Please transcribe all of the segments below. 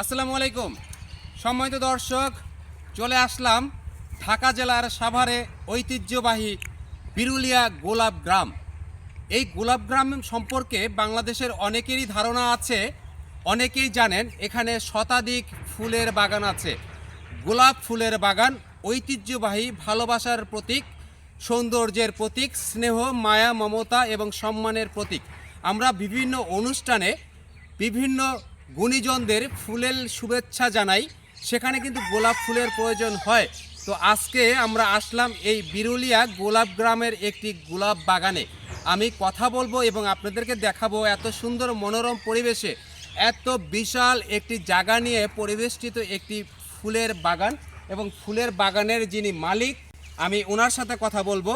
আসসালামু আলাইকুম। সম্মানিত দর্শক, চলে আসলাম ঢাকা জেলার সাভারে ঐতিহ্যবাহী বিরুলিয়া গোলাপ গ্রাম। এই গোলাপ গ্রাম সম্পর্কে বাংলাদেশের অনেকেরই ধারণা আছে, অনেকেই জানেন এখানে শতাধিক ফুলের বাগান আছে। গোলাপ ফুলের বাগান ঐতিহ্যবাহী ভালোবাসার প্রতীক, সৌন্দর্যের প্রতীক, স্নেহ, মায়া, মমতা এবং সম্মানের প্রতীক। আমরা বিভিন্ন অনুষ্ঠানে বিভিন্ন গুণীজনদের ফুলের শুভেচ্ছা জানাই। সেখানে কিন্তু গোলাপ ফুলের প্রয়োজন হয়। তো আজকে আমরা আসলাম এই বিরুলিয়া গোলাপ গ্রামের একটি গোলাপ বাগানে। আমি কথা বলব এবং আপনাদেরকে দেখাবো এত সুন্দর মনোরম পরিবেশে। এত বিশাল একটি জায়গা নিয়ে পরিবেষ্টিত একটি ফুলের বাগান এবং ফুলের বাগানের যিনি মালিক আমি ওনার সাথে কথা বলব।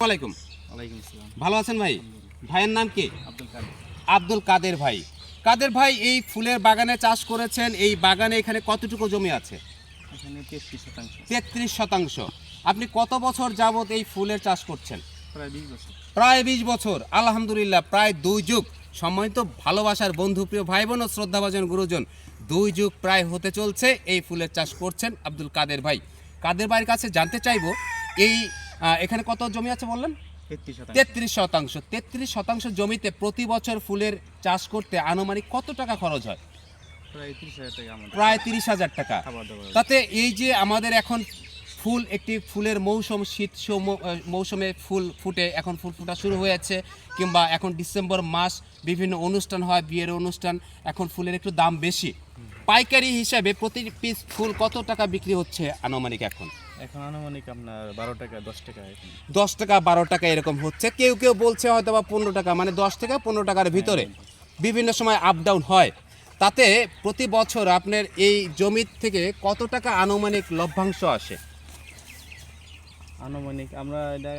ওয়ালাইকুম ওয়ালাইকুম ভালো আছেন ভাই? ভাইয়ের নাম কি? আব্দুল কাদের। আব্দুল কাদের ভাই। কাদের ভাই এই ফুলের বাগানে চাষ করেছেন এই বাগানে এখানে কতটুকু জমি আছে? তেত্রিশ শতাংশ। আপনি কত বছর যাবত এই ফুলের চাষ করছেন? প্রায় বিশ বছর। আলহামদুলিল্লাহ প্রায় দুই যুগ। সম্মানিত ভালোবাসার বন্ধু প্রিয় ভাই বোন ও শ্রদ্ধাভাজন গুরুজন দুই যুগ প্রায় হতে চলছে এই ফুলের চাষ করছেন আব্দুল কাদের ভাই। কাদের ভাইয়ের কাছে জানতে চাইব এই এখানে কত জমি আছে বললেন? তেত্রিশ শতাংশ। তেত্রিশ শতাংশ। জমিতে প্রতি বছর ফুলের চাষ করতে আনুমানিক কত টাকা খরচ হয়? প্রায় তিরিশ হাজার টাকা তাতে এই যে আমাদের এখন ফুল একটি ফুলের মৌসুম শীত সৌম- মৌসুমে ফুল ফুটে এখন ফুল ফোটা শুরু হয়েছে কিংবা এখন ডিসেম্বর মাস বিভিন্ন অনুষ্ঠান হয় বিয়ের অনুষ্ঠান এখন ফুলের একটু দাম বেশি। পাইকারি হিসাবে প্রতি পিস ফুল কত টাকা বিক্রি হচ্ছে আনুমানিক এখন? এখন আনুমানিক আপনার বারো টাকা দশ টাকা দশ টাকা বারো টাকা এরকম হচ্ছে। কেউ কেউ বলছে হয়তো বা পনেরো টাকা মানে দশ টাকা পনেরো টাকার ভিতরে। বিভিন্ন সময় আপ ডাউন হয়। তাতে প্রতি বছর আপনার এই জমির থেকে কত টাকা আনুমানিক লভ্যাংশ আসে? আনুমানিক আমরা এটা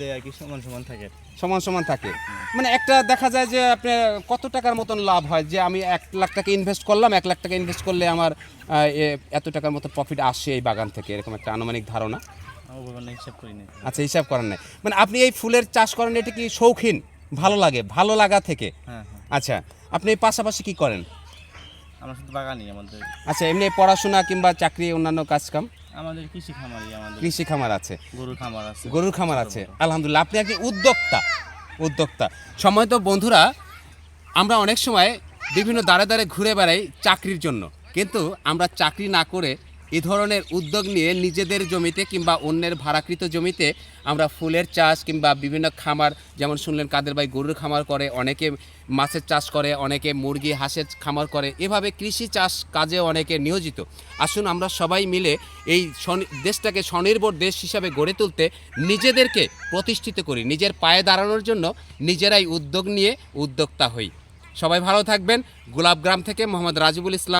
দেয় আর কি সমান সমান থাকে। সমান সমান থাকে। মানে একটা দেখা যায় যে আপনার কত টাকার মতন লাভ হয় যে আমি এক লাখ টাকা ইনভেস্ট করলাম এক লাখ টাকা ইনভেস্ট করলে আমার এত টাকার মতো প্রফিট আসে এই বাগান থেকে এরকম একটা আনুমানিক ধারণা? আচ্ছা হিসাব করেন নাই। মানে আপনি এই ফুলের চাষ করেন এটা কি শৌখিন? ভালো লাগে ভালো লাগা থেকে? হ্যাঁ হ্যাঁ। আচ্ছা আপনি এই পাশাপাশি কি করেন? আমরা শুধু বাগানই আমাদের। আচ্ছা এমনি পড়াশোনা কিংবা চাকরি অন্যান্য কাজকাম? আমাদের কৃষি খামারই আমাদের। কৃষি খামার আছে। গরুর খামার আছে। গরুর খামার আছে। আলহামদুলিল্লাহ আপনি একজন উদ্যোক্তা উদ্যোক্তা। সময় তো বন্ধুরা আমরা অনেক সময় বিভিন্ন দ্বারে দ্বারে ঘুরে বেড়াই চাকরির জন্য। কিন্তু আমরা চাকরি না করে এ ধরনের উদ্যোগ নিয়ে নিজেদের জমিতে কিংবা অন্যের ভাড়াকৃত জমিতে আমরা ফুলের চাষ কিংবা বিভিন্ন খামার, যেমন শুনলেন কাদের ভাই গরুর খামার করে, অনেকে মাছের চাষ করে, অনেকে মুরগি, হাঁসের খামার করে, এভাবে কৃষি চাষ কাজে অনেকে নিয়োজিত। আসুন আমরা সবাই মিলে এই দেশটাকে স্বনির্ভর দেশ হিসাবে গড়ে তুলতে নিজেদেরকে প্রতিষ্ঠিত করি, নিজের পায়ে দাঁড়ানোর জন্য নিজেরাই উদ্যোগ নিয়ে উদ্যোক্তা হই। সবাই ভালো থাকবেন। গোলাপগ্রাম থেকে মোহাম্মদ রাজিবুল ইসলাম।